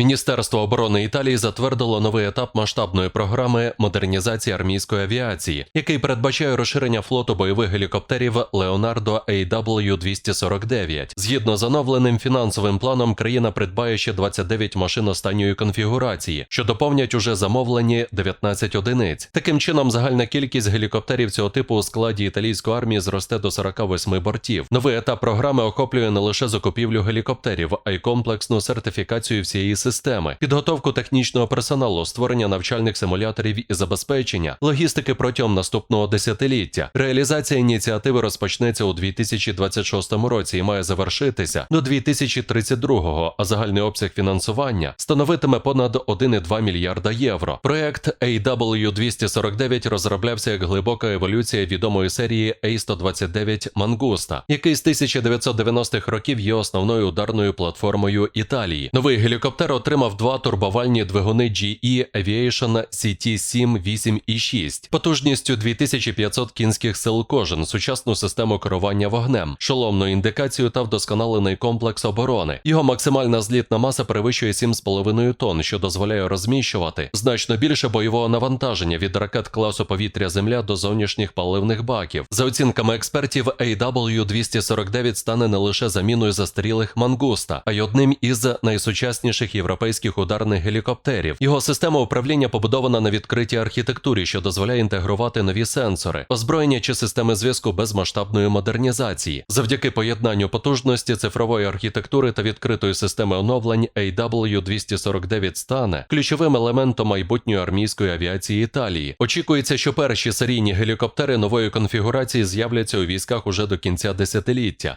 Міністерство оборони Італії затвердило новий етап масштабної програми модернізації армійської авіації, який передбачає розширення флоту бойових гелікоптерів Leonardo AW249. Згідно з оновленим фінансовим планом, країна придбає ще 29 машин останньої конфігурації, що доповнять уже замовлені 19 одиниць. Таким чином, загальна кількість гелікоптерів цього типу у складі італійської армії зросте до 48 бортів. Новий етап програми охоплює не лише закупівлю гелікоптерів, а й комплексну сертифікацію всієї системи, підготовку технічного персоналу, створення навчальних симуляторів і забезпечення, логістики протягом наступного десятиліття. Реалізація ініціативи розпочнеться у 2026 році і має завершитися до 2032-го, а загальний обсяг фінансування становитиме понад 1,2 мільярда євро. Проект AW249 розроблявся як глибока еволюція відомої серії A129 Мангуста, який з 1990-х років є основною ударною платформою Італії. Новий гелікоптер отримав два турбовальні двигуни GE Aviation CT-7 8 і 6 потужністю 2500 кінських сил кожен, сучасну систему керування вогнем, шоломну індикацію та вдосконалений комплекс оборони. Його максимальна злітна маса перевищує 7,5 тонн, що дозволяє розміщувати значно більше бойового навантаження від ракет класу повітря-земля до зовнішніх паливних баків. За оцінками експертів, AW249 стане не лише заміною застарілих мангуста, а й одним із найсучасніших європейських ударних гелікоптерів. Його система управління побудована на відкритій архітектурі, що дозволяє інтегрувати нові сенсори, озброєння чи системи зв'язку без масштабної модернізації. Завдяки поєднанню потужності цифрової архітектури та відкритої системи оновлень AW249 стане ключовим елементом майбутньої армійської авіації Італії. Очікується, що перші серійні гелікоптери нової конфігурації з'являться у військах уже до кінця десятиліття.